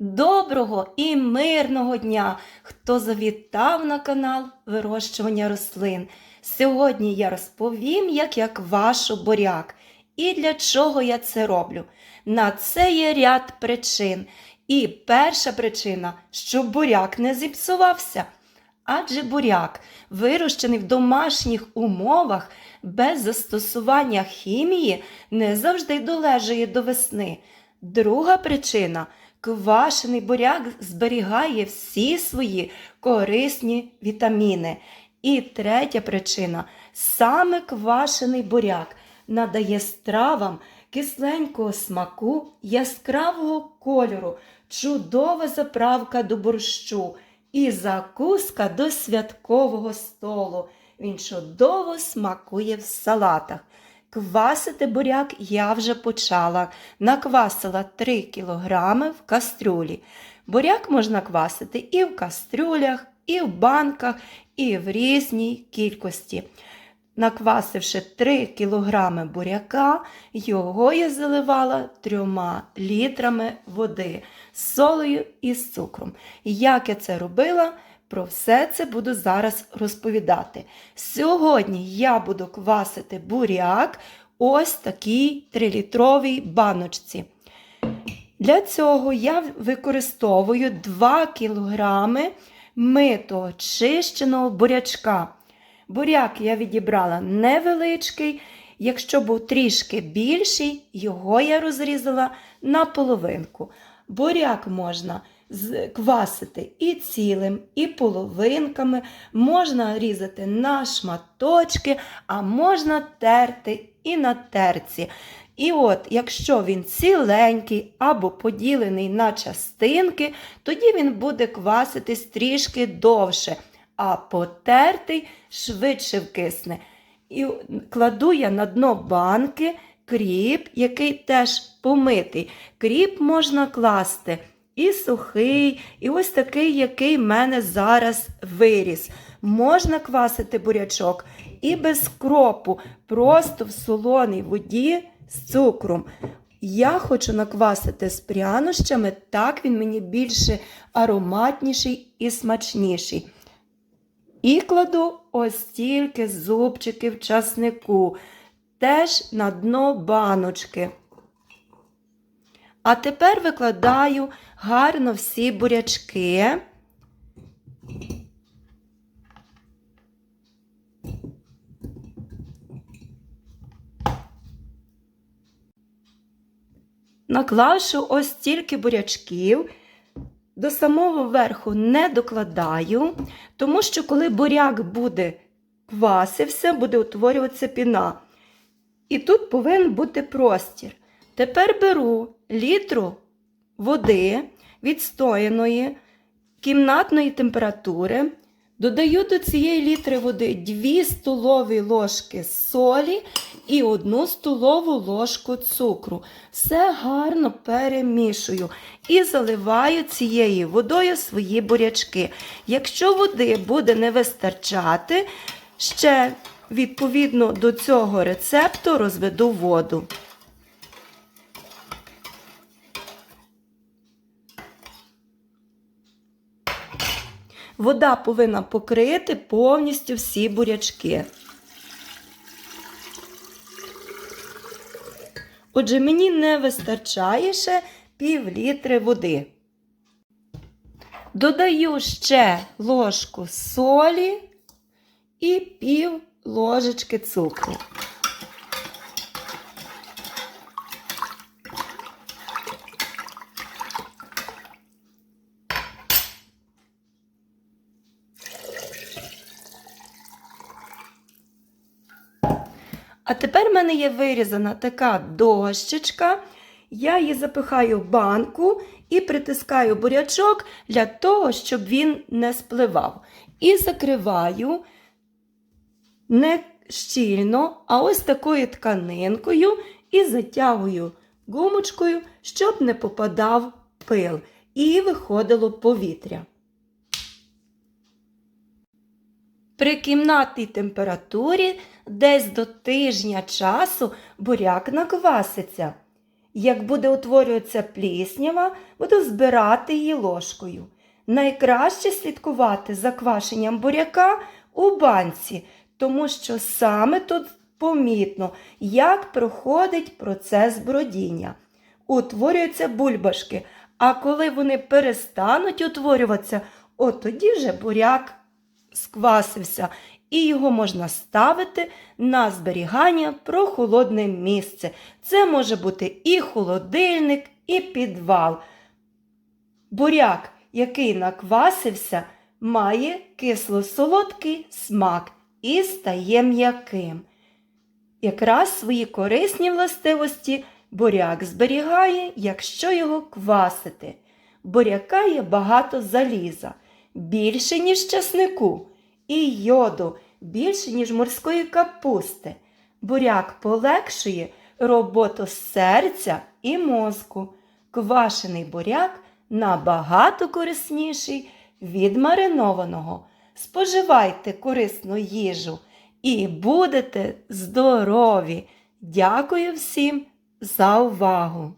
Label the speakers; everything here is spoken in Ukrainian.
Speaker 1: Доброго і мирного дня, хто завітав на канал вирощування рослин. Сьогодні я розповім, як я квашу буряк і для чого я це роблю. На це є ряд причин. І перша причина, щоб буряк не зіпсувався. Адже буряк, вирощений в домашніх умовах без застосування хімії, не завжди долежує до весни. Друга причина квашений буряк зберігає всі свої корисні вітаміни. І третя причина саме квашений буряк надає стравам кисленького смаку, яскравого кольору, чудова заправка до борщу і закуска до святкового столу. Він чудово смакує в салатах. Квасити буряк я вже почала. Наквасила 3 кілограми в кастрюлі. Буряк можна квасити і в кастрюлях, і в банках, і в різній кількості. Наквасивши 3 кілограми буряка, його я заливала 3 літрами води з солею і з цукром. Як я це робила, про все це буду зараз розповідати. Сьогодні я буду квасити буряк ось такій 3-літровій баночці. Для цього я використовую 2 кілограми митого чищеного бурячка. Буряк я відібрала невеличкий. Якщо був трішки більший, його я розрізала на половинку. Буряк можна квасити і цілим, і половинками, можна різати на шматочки, а можна терти і на терці. І от, якщо він ціленький або поділений на частинки, тоді він буде кваситись трішки довше, а потертий швидше вкисне. І кладу я на дно банки кріп, який теж помитий. Кріп можна класти і сухий, і ось такий, який в мене зараз виріс. Можна квасити бурячок і без кропу, просто в солоній воді з цукром. Я хочу наквасити з прянощами, так він мені більше ароматніший і смачніший. І кладу ось стільки зубчиків часнику, теж на дно баночки. А тепер викладаю гарно всі бурячки. Наклавши ось стільки бурячків, до самого верху не докладаю, тому що коли буряк буде квасився, буде утворюватися піна. І тут повинен бути простір. Тепер беру літру води відстояної кімнатної температури, додаю до цієї літри води 2 столові ложки солі і 1 столову ложку цукру. Все гарно перемішую і заливаю цією водою свої бурячки. Якщо води буде не вистачати, ще відповідно до цього рецепту розведу воду. Вода повинна покрити повністю всі бурячки. Отже, мені не вистачає ще пів літри води. Додаю ще ложку солі і пів ложечки цукру. А тепер в мене є вирізана така дощечка. Я її запихаю в банку і притискаю бурячок для того, щоб він не спливав. І закриваю не щільно, а ось такою тканинкою і затягую гумочкою, щоб не попадав пил і виходило повітря. При кімнатній температурі десь до тижня часу буряк накваситься. Як буде утворюватися пліснява, буду збирати її ложкою. Найкраще слідкувати за квашенням буряка у банці, тому що саме тут помітно, як проходить процес бродіння. Утворюються бульбашки, а коли вони перестануть утворюватися, от тоді вже буряк сквасився, і його можна ставити на зберігання в прохолодне місце. Це може бути і холодильник, і підвал. Буряк, який наквасився, має кисло-солодкий смак і стає м'яким. Якраз свої корисні властивості буряк зберігає, якщо його квасити. Буряка є багато заліза, більше, ніж часнику, і йоду, більше, ніж морської капусти. Буряк полегшує роботу серця і мозку. Квашений буряк набагато корисніший від маринованого. Споживайте корисну їжу і будете здорові. Дякую всім за увагу!